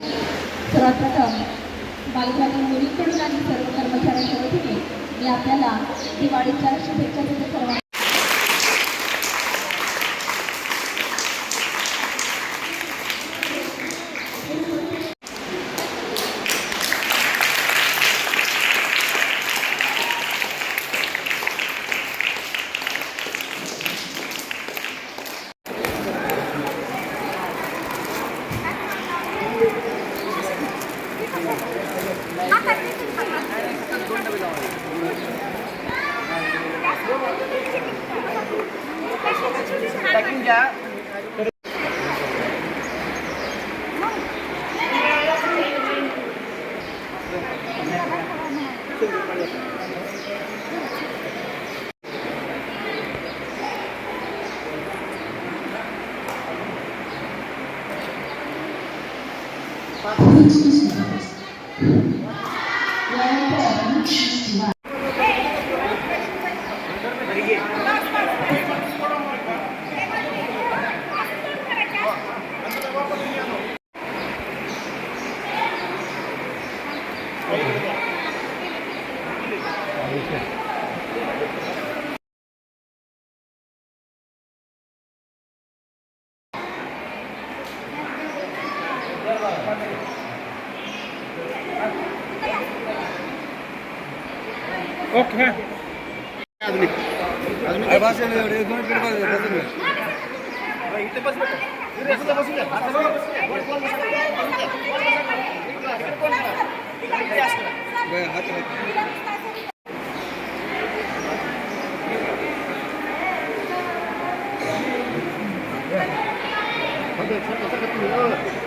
सर्वप्रथम बालकांनी मुलींकडून आणि सर्व कर्मचाऱ्यांच्या वतीने मी आपल्याला दिवाळीच्या शुभेच्छा dagingnya ओके हो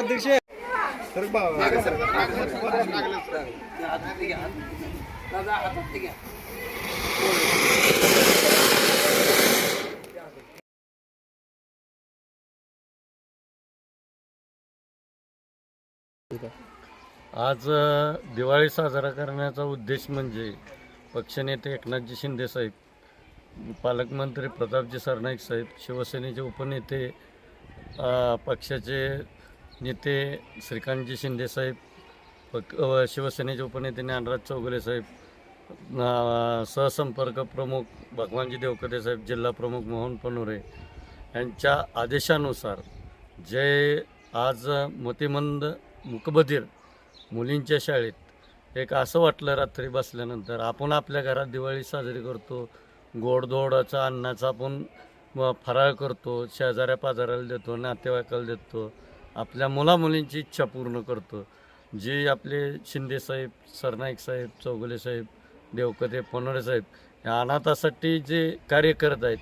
अध्यक्ष आज दिवाळी साजरा करण्याचा उद्देश म्हणजे पक्षनेते एकनाथजी शिंदे साहेब पालकमंत्री प्रतापजी सरनाईक साहेब शिवसेनेचे उपनेते पक्षाचे नेते श्रीकांतजी शिंदे साहेब पक शिवसेनेचे उपनेते ज्ञानराज चौगुले साहेब सहसंपर्क प्रमुख भगवानजी देवकते साहेब जिल्हा प्रमुख मोहन पनोरे यांच्या आदेशानुसार जे आज मतिमंद मुकबधीर मुलींच्या शाळेत. एक असं वाटलं रात्री बसल्यानंतर आपण आपल्या घरात दिवाळी साजरी करतो गोडधोडाचा अन्नाचा आपण फराळ करतो शेजाऱ्या पाजाऱ्याला देतो नातेवाईकाला देतो आपल्या मुलामुलींची इच्छा पूर्ण करतो. जी आपले शिंदे साहेब सरनाईक साहेब चौगुले साहेब देवकते पनोरे साहेब या अनाथासाठी जे कार्य करत आहेत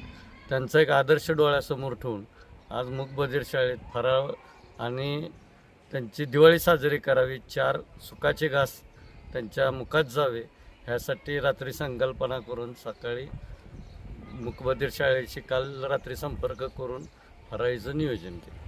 त्यांचा एक आदर्श डोळ्यासमोर ठेवून आज मुकबधीर शाळेत फराळ आणि त्यांची दिवाळी साजरी करावी चार सुखाचे घास त्यांच्या मुखात जावे ह्यासाठी रात्री संकल्पना करून सकाळी मुकबधीर शाळेशी काल रात्री संपर्क करून फराळीचं नियोजन केलं.